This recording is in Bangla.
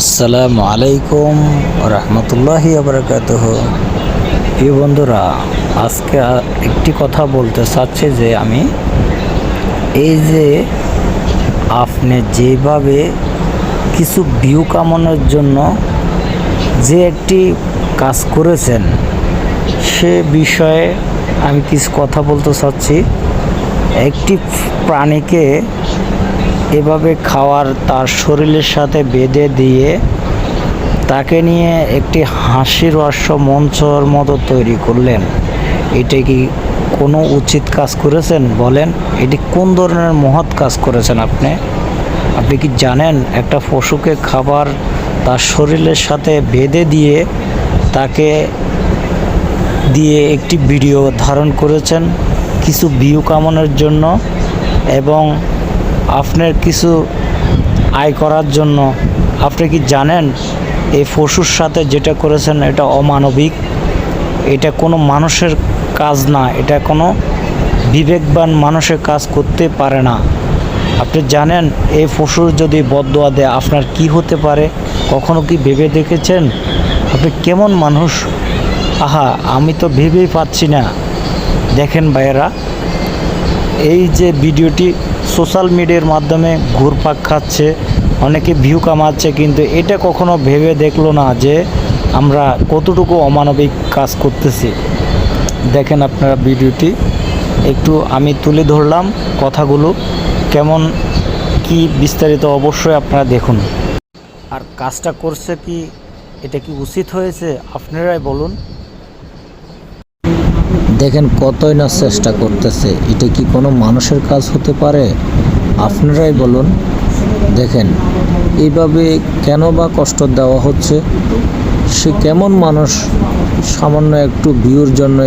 আসসালামু আলাইকুম রহমতুল্লাহি আবরকাতহ প্রিয় বন্ধুরা, আজকে একটি কথা বলতে চাচ্ছি যে আমি, এই যে আপনি যেভাবে কিছু ভিউ কামানোর জন্য যে একটি কাজ করেছেন, সে বিষয়ে আমি কিছু কথা বলতে চাচ্ছি। একটি প্রাণীকে এভাবে খাওয়ার তার শরীরের সাথে বেঁধে দিয়ে তাকে নিয়ে একটি হাসির রহস্য মঞ্চর মতো তৈরি করলেন। এটা কি কোনো উচিত কাজ করেছেন? বলেন, এটি কোন ধরনের মহৎ কাজ করেছেন আপনি? আপনি কি জানেন একটা পশুকে খাবার তার শরীরের সাথে বেঁধে দিয়ে তাকে দিয়ে একটি ভিডিও ধারণ করেছেন কিছু ভিউ কামানোর জন্য এবং আপনার কিছু আয় করার জন্য আপনি কি জানেন এই পশুর সাথে যেটা করেছেন এটা অমানবিক? এটা কোনো মানুষের কাজ না, এটা কোনো বিবেকবান মানুষের কাজ করতে পারে না। আপনি জানেন এই পশুর যদি বদোয়া দেয় আপনার কি হতে পারে? কখনো কি ভেবে দেখেছেন? আপনি কেমন মানুষ? আহা, আমি তো ভেবেই পাচ্ছি না। দেখেন ভাইয়েরা, এই যে ভিডিওটি সোশ্যাল মিডিয়ার মাধ্যমে ঘুরপাক খাচ্ছে, অনেকে ভিউ কামাচ্ছে, কিন্তু এটা কখনো ভেবে দেখল না যে আমরা কতটুকু অমানবিক কাজ করতেছি। দেখেন আপনারা ভিডিওটি, একটু আমি তুলে ধরলাম কথাগুলো, কেমন, কি বিস্তারিত অবশ্যই আপনারা দেখুন। আর কাজটা করছে কি, এটা কি উচিত হয়েছে? আপনারাই বলুন। দেখেন কতই না চেষ্টা করতেছে। এটা কি কোনো মানুষের কাজ হতে পারে? আপনারাই বলুন। দেখেন, এইভাবে কেন বা কষ্ট দেওয়া হচ্ছে? সে কেমন মানুষ? সামান্য একটু ভিউর জন্য